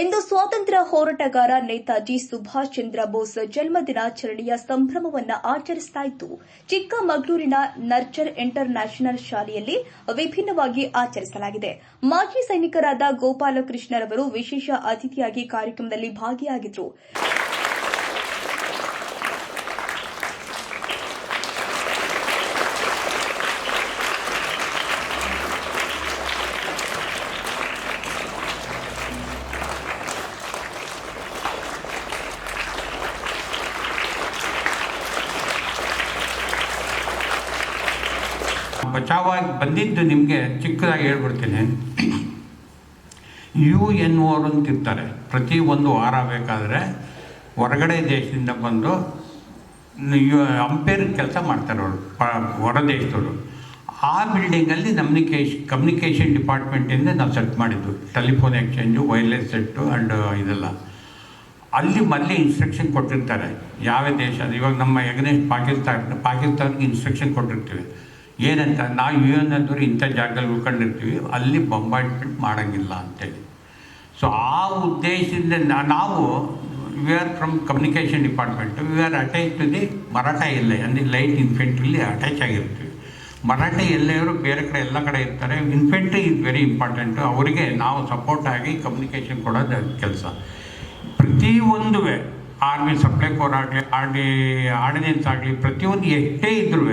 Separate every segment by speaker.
Speaker 1: ಇಂದು ಸ್ವಾತಂತ್ರ್ಯ ಹೋರಾಟಗಾರ ನೇತಾಜಿ ಸುಭಾಷ್ ಚಂದ್ರ ಬೋಸ್ ಜನ್ಮ ದಿನಾಚರಣೆಯ ಸಂಭ್ರಮವನ್ನು ಆಚರಿಸಲಾಯಿತು ಚಿಕ್ಕಮಗಳೂರಿನ ನರ್ಚರ್ ಇಂಟರ್ ನ್ಯಾಷನಲ್ ಶಾಲೆಯಲ್ಲಿ ವಿಭಿನ್ನವಾಗಿ ಆಚರಿಸಲಾಗಿದೆ. ಮಾಜಿ ಸೈನಿಕರಾದ ಗೋಪಾಲಕೃಷ್ಣರವರು ವಿಶೇಷ ಅತಿಥಿಯಾಗಿ ಕಾರ್ಯಕ್ರಮದಲ್ಲಿ ಭಾಗಿಯಾಗಿದ್ದರು
Speaker 2: ಬಚಾವಾಗಿ ಬಂದಿದ್ದು ನಿಮಗೆ ಚಿಕ್ಕದಾಗಿ ಹೇಳ್ಬಿಡ್ತೀನಿ. ಯು ಎನ್ ಓರ್ ಅಂತ ಇರ್ತಾರೆ. ಪ್ರತಿ ಒಂದು ವಾರ ಬೇಕಾದರೆ ಹೊರಗಡೆ ದೇಶದಿಂದ ಬಂದು ಅಂಪೇರ್ ಕೆಲಸ ಮಾಡ್ತಾರೆ ಅವರು ಹೊರ ದೇಶದವರು. ಆ ಬಿಲ್ಡಿಂಗಲ್ಲಿ ನಮ್ಯುನಿಕೇಶ್ ಕಮ್ಯುನಿಕೇಷನ್ ಡಿಪಾರ್ಟ್ಮೆಂಟಿಂದ ನಾವು ಸೆಟ್ ಮಾಡಿದ್ದು. Telephone exchange, wireless set and ಇದೆಲ್ಲ. ಅಲ್ಲಿ ಮೊದಲೇ ಇನ್ಸ್ಟ್ರಕ್ಷನ್ ಕೊಟ್ಟಿರ್ತಾರೆ. ಯಾವ ದೇಶ, ಇವಾಗ ನಮ್ಮ ಎಗನೆಸ್ಟ್ ಪಾಕಿಸ್ತಾನ ಪಾಕಿಸ್ತಾನಕ್ಕೆ ಇನ್ಸ್ಟ್ರಕ್ಷನ್ ಕೊಟ್ಟಿರ್ತೀವಿ. ಏನಂತ, ನಾವು ಅಂದ್ರೆ ಇಂಥ ಜಾಗದಲ್ಲಿ ಉಳ್ಕೊಂಡಿರ್ತೀವಿ, ಅಲ್ಲಿ ಬಂಬಾಯಿಂಟ್ಮೆಂಟ್ ಮಾಡೋಂಗಿಲ್ಲ ಅಂತೇಳಿ. ಸೊ ಆ ಉದ್ದೇಶದಿಂದ ನಾವು we are from communication department we are attach to the Maratha ಎಲ್ಲೆ ಅಂದರೆ ಲೈಟ್ ಇನ್ಫೆಂಟ್ರಿಲಿ ಅಟ್ಯಾಚ್ ಆಗಿರ್ತೀವಿ. ಮರಾಠ ಎಲ್ಲೆಯವರು ಬೇರೆ ಕಡೆ ಎಲ್ಲ ಕಡೆ ಇರ್ತಾರೆ, ಇನ್ಫೆಂಟ್ರಿ ಇಸ್ ವೆರಿ ಇಂಪಾರ್ಟೆಂಟು ಅವರಿಗೆ ನಾವು ಸಪೋರ್ಟ್ ಆಗಿ ಕಮ್ಯುನಿಕೇಷನ್ ಕೊಡೋದು ಕೆಲಸ. ಪ್ರತಿಯೊಂದು ಆರ್ಮಿ ಸಪ್ಲೈ ಕೋರ್ ಆಗಲಿ ಆರ್ ಡಿ ಆರ್ಡಿನೆನ್ಸ್ ಆಗಲಿ, ಪ್ರತಿಯೊಂದು ಎಷ್ಟೇ ಇದ್ರೂ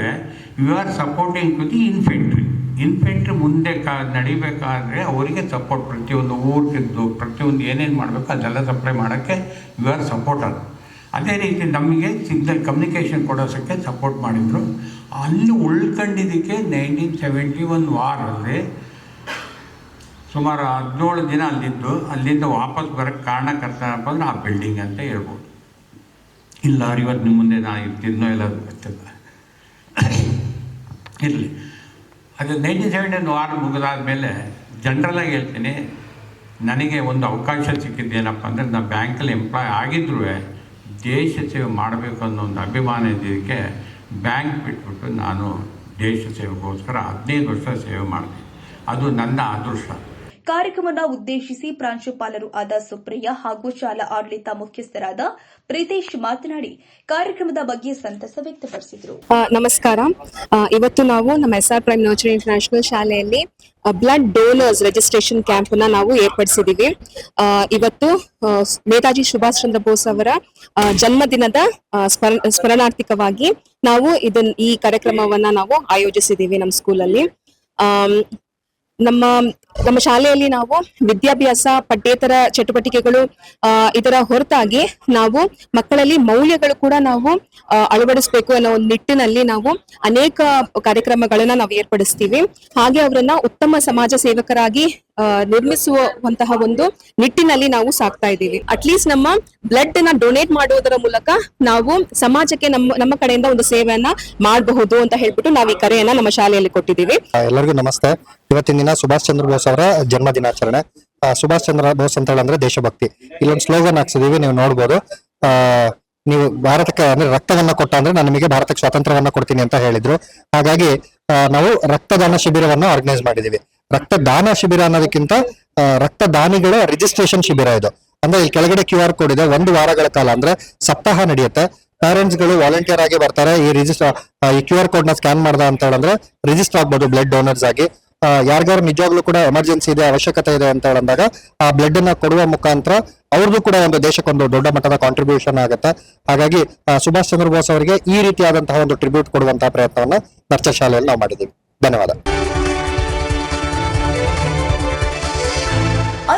Speaker 2: you are supporting to the infantry infantry ಮುಂದೆ ಕಾ, ನಡಿಬೇಕಾದ್ರೆ ಅವರಿಗೆ ಸಪೋರ್ಟ್ ಪ್ರತಿಯೊಂದು ಊಟದ್ದು ಪ್ರತಿಯೊಂದು ಏನೇನು ಮಾಡಬೇಕು ಅದೆಲ್ಲ ಸಪ್ಲೈ ಮಾಡೋಕ್ಕೆ ಯು ಆರ್ ಸಪೋರ್ಟ್ ಅದು. ಅದೇ ರೀತಿ ನಮಗೆ ಸಿಗ್ನಲ್ ಕಮ್ಯುನಿಕೇಷನ್ ಕೊಡೋಸಕ್ಕೆ ಸಪೋರ್ಟ್ ಮಾಡಿದರು. ಅಲ್ಲಿ ಉಳ್ಕೊಂಡಿದ್ದಕ್ಕೆ ನೈನ್ಟೀನ್ ಸೆವೆಂಟಿ ಒನ್ ವಾರಲ್ಲಿ ಸುಮಾರು ಹದಿನೇಳು ದಿನ ಅಲ್ಲಿದ್ದು, ಅಲ್ಲಿಂದ ವಾಪಸ್ ಬರೋಕ್ಕೆ ಕಾರಣಕರ್ತ ಅಂದ್ರೆ ಆ ಬಿಲ್ಡಿಂಗ್ ಅಂತ ಹೇಳ್ಬೋದು. ಇಲ್ಲ ಇವತ್ತು ನಿಮ್ಮ ಮುಂದೆ ನಾನು ಇರ್ತಿದ್ನೋ ಇಲ್ಲ ಗೊತ್ತಿಲ್ಲ. ಇರಲಿ. ಅದು ನೈನ್ಟೀನ್ ಸೆವೆಂಟಿನ್ ವಾರ್ ಮುಗಿದಾದ ಮೇಲೆ ಜನ್ರಲಾಗಿ ಹೇಳ್ತೀನಿ, ನನಗೆ ಒಂದು ಅವಕಾಶ ಸಿಕ್ಕಿದ್ದೇನಪ್ಪ ಅಂದರೆ ನಾನು ಬ್ಯಾಂಕಲ್ಲಿ ಎಂಪ್ಲಾಯ್ ಆಗಿದ್ರೂ ದೇಶ ಸೇವೆ ಮಾಡಬೇಕು ಅನ್ನೋ ಒಂದು ಅಭಿಮಾನ ಇದ್ದಿದ್ದಕ್ಕೆ ಬ್ಯಾಂಕ್ ಬಿಟ್ಬಿಟ್ಟು ನಾನು ದೇಶ ಸೇವೆಗೋಸ್ಕರ ಹದಿನೈದು ವರ್ಷ ಸೇವೆ ಮಾಡಿದೆ. ಅದು ನನ್ನ ಅದೃಷ್ಟ.
Speaker 1: ಕಾರ್ಯಕ್ರಮವನ್ನು ಉದ್ದೇಶಿಸಿ ಪ್ರಾಂಶುಪಾಲರು ಆದ ಸುಪ್ರಿಯಾ ಹಾಗೂ ಶಾಲಾ ಆಡಳಿತ ಮುಖ್ಯಸ್ಥರಾದ ಪ್ರೀತೇಶ್ ಮಾತನಾಡಿ ಕಾರ್ಯಕ್ರಮದ ಬಗ್ಗೆ ಸಂತಸ ವ್ಯಕ್ತಪಡಿಸಿದರು.
Speaker 3: ನಮಸ್ಕಾರ. ಇವತ್ತು ನಾವು ನಮ್ಮ S R prime nursery international ಶಾಲೆಯಲ್ಲಿ ಬ್ಲಡ್ ಡೋನರ್ಸ್ ರಿಜಿಸ್ಟ್ರೇಷನ್ ಕ್ಯಾಂಪ್ನ ನಾವು ಏರ್ಪಡಿಸಿದೀವಿ. ಇವತ್ತು ನೇತಾಜಿ ಸುಭಾಷ್ ಚಂದ್ರ ಬೋಸ್ ಅವರ ಜನ್ಮದಿನದ ಸ್ಮರಣಾರ್ಥಿಕವಾಗಿ ನಾವು ಇದನ್, ಈ ಕಾರ್ಯಕ್ರಮವನ್ನ ನಾವು ಆಯೋಜಿಸಿದೀವಿ ನಮ್ಮ ಸ್ಕೂಲಲ್ಲಿ ನಮ್ಮ ನಮ್ಮ ಶಾಲೆಯಲ್ಲಿ ನಾವು ವಿದ್ಯಾಭ್ಯಾಸ, ಪಠ್ಯೇತರ ಚಟುವಟಿಕೆಗಳು ಇದರ ಹೊರತಾಗಿ ನಾವು ಮಕ್ಕಳಲ್ಲಿ ಮೌಲ್ಯಗಳು ಕೂಡ ನಾವು ಅಳವಡಿಸಬೇಕು ಅನ್ನೋ ಒಂದು ನಿಟ್ಟಿನಲ್ಲಿ ನಾವು ಅನೇಕ ಕಾರ್ಯಕ್ರಮಗಳನ್ನ ನಾವು ಏರ್ಪಡಿಸ್ತೀವಿ. ಹಾಗೆ ಅವರನ್ನ ಉತ್ತಮ ಸಮಾಜ ಸೇವಕರಾಗಿ ನಿರ್ಮಿಸುವಂತಹ ಒಂದು ನಿಟ್ಟಿನಲ್ಲಿ ನಾವು ಸಾಕ್ತಾ ಇದ್ದೀವಿ. ಅಟ್ಲೀಸ್ಟ್ ನಮ್ಮ ಬ್ಲಡ್ನ ಡೊನೇಟ್ ಮಾಡುವುದರ ಮೂಲಕ ನಾವು ಸಮಾಜಕ್ಕೆ ನಮ್ಮ ನಮ್ಮ ಕಡೆಯಿಂದ ಒಂದು ಸೇವೆಯನ್ನ ಮಾಡಬಹುದು ಅಂತ ಹೇಳ್ಬಿಟ್ಟು ನಾವು ಈ ಕರೆಯನ್ನ ನಮ್ಮ ಶಾಲೆಯಲ್ಲಿ ಕೊಟ್ಟಿದ್ದೀವಿ.
Speaker 4: ಎಲ್ಲರಿಗೂ ನಮಸ್ತೆ. ಇವತ್ತಿನ ದಿನ ಸುಭಾಷ್ ಚಂದ್ರ ಬೋಸ್ ಅವರ ಜನ್ಮ ದಿನಾಚರಣೆ ಸುಭಾಷ್ ಚಂದ್ರ ಬೋಸ್ ಅಂತ ಹೇಳಂದ್ರೆ ದೇಶಭಕ್ತಿ. ಇಲ್ಲೊಂದು ಸ್ಲೋಗನ್ ಹಾಕ್ಸಿದೀವಿ, ನೀವು ನೋಡ್ಬೋದು. ಆ, ನೀವು ಭಾರತಕ್ಕೆ, ಅಂದ್ರೆ ರಕ್ತವನ್ನ ಕೊಟ್ಟ ಅಂದ್ರೆ ನಾನು ನಿಮಗೆ ಭಾರತಕ್ಕೆ ಸ್ವಾತಂತ್ರ್ಯವನ್ನ ಕೊಡ್ತೀನಿ ಅಂತ ಹೇಳಿದ್ರು. ಹಾಗಾಗಿ ನಾವು ರಕ್ತದಾನ ಶಿಬಿರವನ್ನ ಆರ್ಗನೈಸ್ ಮಾಡಿದೀವಿ. ರಕ್ತದಾನ ಶಿಬಿರ ಅನ್ನೋದಕ್ಕಿಂತ ರಕ್ತದಾನಿಗಳ ರಿಜಿಸ್ಟ್ರೇಷನ್ ಶಿಬಿರ ಇದು. ಅಂದ್ರೆ ಇಲ್ಲಿ ಕೆಳಗಡೆ ಕ್ಯೂ ಆರ್ ಕೋಡ್ ಇದೆ. ಒಂದು ವಾರಗಳ ಕಾಲ ಅಂದ್ರೆ ಸಪ್ತಾಹ ನಡೆಯುತ್ತೆ. ಪೇರೆಂಟ್ಸ್ಗಳು ವಾಲಂಟಿಯರ್ ಆಗಿ ಬರ್ತಾರೆ. ಈ ರಿಜಿಸ್ಟರ್ ಈ ಕ್ಯೂ ಆರ್ ಕೋಡ್ನ ಸ್ಕ್ಯಾನ್ ಮಾಡ್ದ ಅಂತ ಹೇಳಂದ್ರೆ ರಿಜಿಸ್ಟರ್ ಆಗ್ಬೋದು ಬ್ಲಡ್ ಡೋನರ್ಸ್ ಆಗಿ. ಯಾರ್ಗಾರು ನಿಜವಾಗ್ಲೂ ಕೂಡ ಎಮರ್ಜೆನ್ಸಿ ಇದೆ, ಅವಶ್ಯಕತೆ ಇದೆ ಅಂತ ಹೇಳಿದಾಗ, ಆ ಬ್ಲಡ್ ಅನ್ನ ಕೊಡುವ ಮುಖಾಂತರ ಅವ್ರದ್ದು ಕೂಡ ಒಂದು ದೇಶಕ್ಕೊಂದು ದೊಡ್ಡ ಮಟ್ಟದ ಕಾಂಟ್ರಿಬ್ಯೂಷನ್ ಆಗುತ್ತೆ. ಹಾಗಾಗಿ ಸುಭಾಷ್ ಚಂದ್ರ ಬೋಸ್ ಅವರಿಗೆ ಈ ರೀತಿಯಾದಂತಹ ಒಂದು ಟ್ರಿಬ್ಯೂಟ್ ಕೊಡುವಂತಹ ಪ್ರಯತ್ನವನ್ನು ನರ್ಚ ಶಾಲೆಯಲ್ಲಿ ನಾವು ಮಾಡಿದ್ದೀವಿ. ಧನ್ಯವಾದ.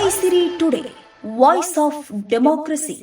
Speaker 1: Aisiri today voice of democracy